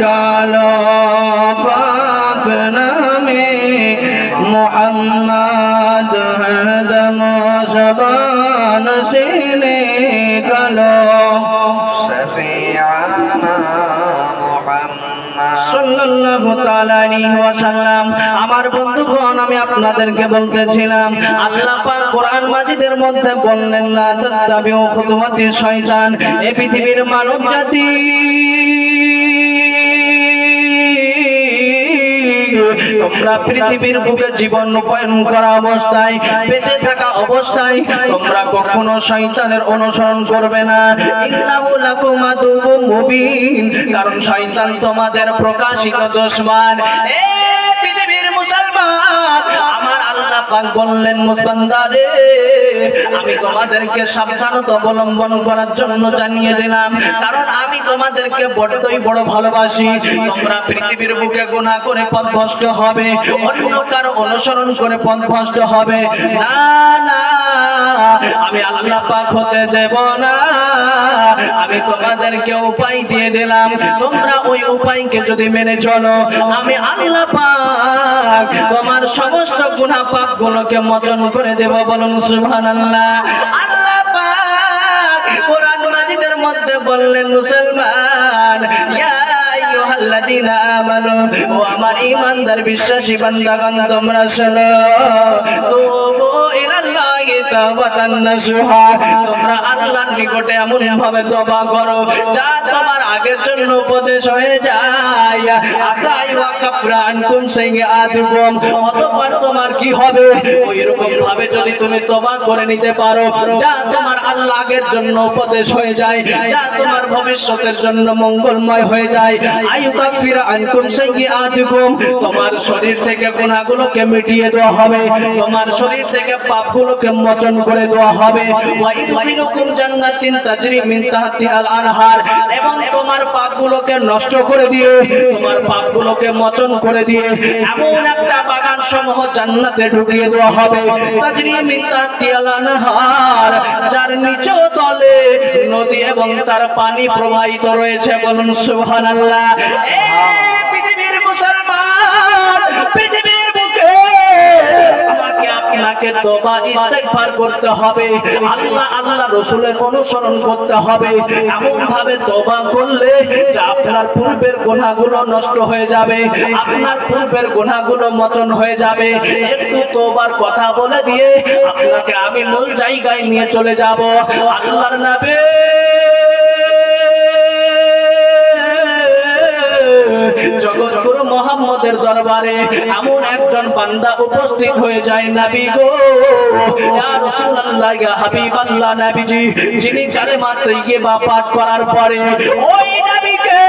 কালো পাক মোহাম্মদ হদম সবান সিনে আমার বন্ধুগণ আমি আপনাদেরকে বলতেছিলাম আল্লাহ কোরআন মাজিদের মধ্যে বললেন না তাত্তাবিউ খুতুওয়াতি শয়তান এই পৃথিবীর মানব জাতি। তোমরা পৃথিবীর বুকে জীবন রূপায়ণ করা অবস্থায় বেঁচে থাকা অবস্থায় তোমরা কখনো শয়তানের অনুসরণ করবে না। কারণ শয়তান তোমাদের প্রকাশিত দুশমন। এ পাক বললেন মুসলমানদারে আমি তোমাদেরকে সাবধানতা অবলম্বন করার জন্য জানিয়ে দিলাম। কারণ আমি তোমাদেরকে বড়ই বড় ভালোবাসি। তোমরা পৃথিবীর বুকে গুনাহ করে পথভ্রষ্ট হবে অন্য কারও অনুসরণ করে পথভ্রষ্ট হবে। না না আমি আল্লাহ পাক হতে দেব না। আমি তোমাদেরকে উপায় দিয়ে দিলাম। তোমরা ওই উপায়কে যদি মেনে চলো, আমি আল্লাহ পাক তোমার সমস্ত গুনাহ পাপ গুলোকে মোচন করে দেব বলুন সুবহানাল্লাহ। আল্লাহ পাক কোরআন মাজিদের মধ্যে বললেন, মুসলমান আমার ঈমানদার, বিশ্বাসী বান্দাগণ, তোমরা শোনো। তোমরা নিকটে এমন ভাবে তবা করো যা তোমার আগের জন্য উপদেশ হয়ে যায়। আসাই ওয়া কাফরান কুম তোমার কি হবে? ওইরকম ভাবে যদি তুমি তবা করে নিতে পারো, যা তোমার আল্লাহ আগের জন্য উপদেশ হয়ে যায়, যা তোমার ভবিষ্যতের জন্য মঙ্গলময় হয়ে যায়। আয়ু কাফিরা আনকুম সাইয়্যাতুকুম তোমার শরীর থেকে গুনাহগুলোকে মিটিয়ে দেওয়া হবে, তোমার শরীর থেকে পাপগুলোকে মোচন করে দেওয়া হবে। ওয়া ইদখিলুকুম জান্নাতিন তাজরি মিন তাহতিহাল আনহার, এবং তোমার পাপগুলোকে নষ্ট করে দিয়ে, তোমার পাপগুলোকে মোচন করে দিয়ে, এমন একটা বাগান সমূহ জান্নাতে ঢুকিয়ে দেওয়া হবে। তাজরি মিন তাহতিহাল আনহার, যার নিচু তলে নদী এবং তার পানি প্রবাহিত রয়েছে। বলুন সুবহানাল্লাহ। তোবা ইস্তেগফার করতে হবে। আল্লাহ আল্লাহ রসুলের অনুসরণ করতে হবে। এমন ভাবে তোবা করলে যে আপনার পূর্বের গুনাহগুলো নষ্ট হয়ে যাবে, আপনার পূর্বের গুনাহগুলো মোচন হয়ে যাবে। একটু তোবার কথা বলে দিয়ে আপনাকে আমি মূল জায়গায় নিয়ে চলে যাব। আল্লাহর নবী! মোহাম্মদের দরবারে এমন একজন বান্দা উপস্থিত হয়ে যায় নবী গো। ইয়া রাসূলুল্লাহ, ইয়া হাবিবাল্লাহ নবীজি, যিনি কালেমা তাইয়্যিবা পাঠ করার পরে ওই নবীকে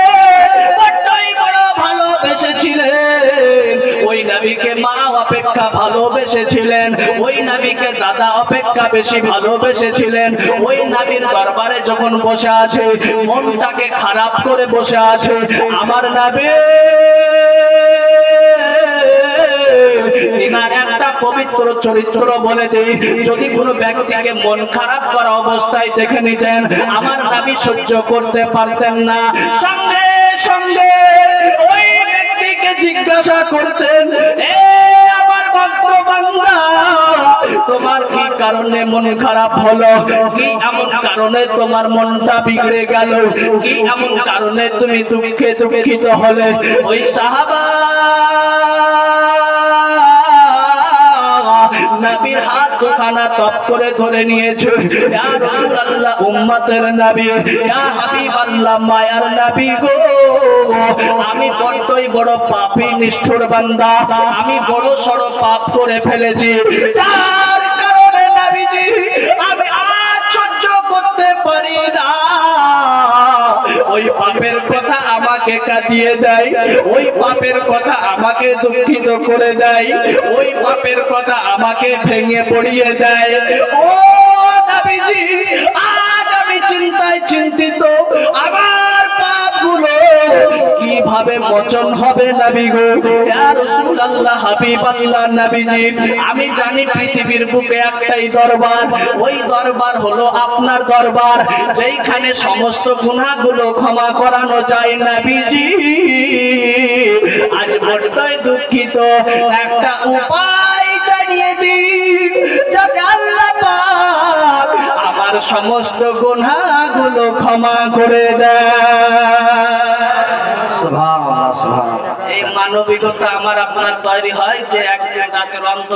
বড়ই বড় ভালোবেসেছিলেন। ওই নবীকে মা অপেক্ষা ভালোবেসেছিলেন। ওই নবীকে দাদা অপেক্ষা বেশি ভালোবেসেছিলেন। ওই নবীর দরবারে যখন বসে আছে, মনটাকে খারাপ করে বসে আছে, আমার নবী পবিত্র চরিত্র বলে দেই। যদি কোনো ব্যক্তিকে মন খারাপ করা অবস্থায় দেখে নিতেন, আমার দাবি সহ্য করতে পারতেন না। সঙ্গে সঙ্গে ওই ব্যক্তিকে জিজ্ঞাসা করতেন, এ আমার ভক্ত বান্দা, তোমার কি কারণে মন খারাপ হলো? কি এমন কারণে তোমার মনটা বিগড়ে গেল? কি এমন কারণে তুমি দুঃখে দুঃখিত হলে? ওই সাহাবা নবীর হাত দুখানা তপ করে ধরে নিয়েছে। ইয়া রাসূলুল্লাহ, উম্মতের নবী, ইয়া হাবিবাল্লাহ, মায়ার নবী গো। আমি বড়ই বড় পাপী, নিষ্ঠুর বান্দা। আমি বড় সড় পাপ করে ফেলেছি। যার কারণে নবীজি, আমি আজ সহ্য করতে পারি না। ওই পাপের কথা আমাকে কাটিয়ে দেয়, ওই পাপের কথা আমাকে দুঃখিত করে দেয়, ওই পাপের কথা আমাকে ভেঙে পড়িয়ে দেয়। ও দাবিজি, আজ আমি চিন্তায় চিন্তিত, আমার কীভাবে মোচন হবে নবী গো? ইয়া রাসূলুল্লাহ, হাবিবাল্লাহ, নবীজি, আমি জানি পৃথিবীর বুকে একটাই দরবার। ওই দরবার হলো আপনার দরবার। যেইখানে সমস্ত গুনাহগুলো ক্ষমা করানো যায় নবীজি। আজ বড্ডই দুঃখিত। একটা উপায় জানিয়ে দিন, যাতে আল্লাহ পাক আমার সমস্ত গুনাহগুলো ক্ষমা করে দেয় এই মানবিকতা আমার আপনার তৈরি হয় যে একদিন তাকে অন্ত